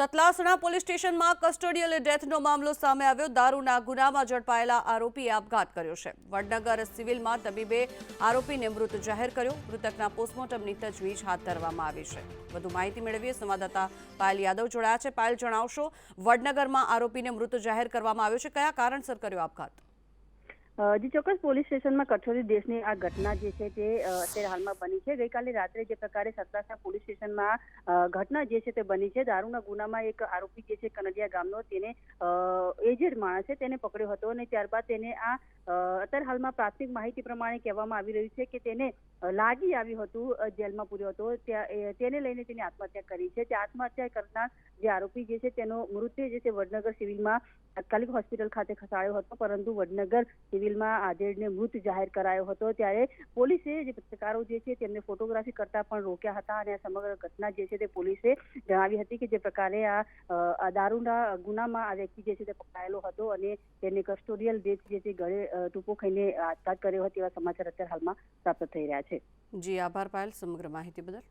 Satlasana police સ્ટેશનમાં custodial ડેથનો મામલો સામે આવ્યો. દારૂના ગુનામાં ઝડપાયેલા આરોપીએ આપઘાત કર્યો છે. વડનગર સિવિલમાં તબીબે આરોપીને મૃત જાહેર કર્યો. મૃતકના પોસ્ટમોર્ટમની તજવીજ હાથ ધરવામાં આવી છે. વધુ માહિતી મેળવીએ. સંવાદદાતા પાયલ યાદવ જોડાયા છે. પાયલ, જણાવશો, વડનગરમાં આરોપીને મૃત જાહેર કરવામાં આવ્યો છે. કયા કારણસર કર્યો આપઘાત? જી ચોક્કસ પોલીસ સ્ટેશનમાં કઠોરી દેશની આ ઘટના જે છે તે અત્યારે હાલમાં બની છે. ગઈકાલે રાત્રે જે પ્રકારે સતલાસના પોલીસ સ્ટેશનમાં ઘટના જે છે તે બની છે. દારૂના ગુનામાં એક આરોપી જે છે કનડિયા ગામનો, તેને એજેડ માણસ તેને પકડ્યો હતો અને ત્યારબાદ તેને આ અત્યારે હાલમાં પ્રાથમિક માહિતી પ્રમાણે કહેવામાં આવી રહ્યું છે કે તેને લાગી આવ્યું હતું જેલમાં પૂર્યો હતો. તેને લઈને તેની આત્મહત્યા કરી છે. તે આત્મહત્યા કરનાર જે આરોપી જે છે, તેનો મૃત્યુ જે છે, વડનગર સિવિલમાં તાત્કાલિક હોસ્પિટલ ખાતે ખસાડ્યો હતો. પરંતુ વડનગર સિવિલમાં આધેડને મૃત જાહેર કરાયો હતો. ત્યારે પોલીસે જે પત્રકારો જે છે, તેમને ફોટોગ્રાફી કરતા પણ રોક્યા હતા અને આ સમગ્ર ઘટના જે છે, તે પોલીસે જણાવી હતી કે જે પ્રકારે આ દારૂના ગુનામાં આ વ્યક્તિ જે છે, તે પકડાયેલો હતો અને તેને કસ્ટોડિયલ ડેથ જે છે, ગળે ટૂંકો ખાઈને આપઘાત કર્યો હતો એવા સમાચાર અત્યારે હાલમાં પ્રાપ્ત થઈ રહ્યા છે. જી આભાર પાયલ. સમગ્ર માહિતી બદલ.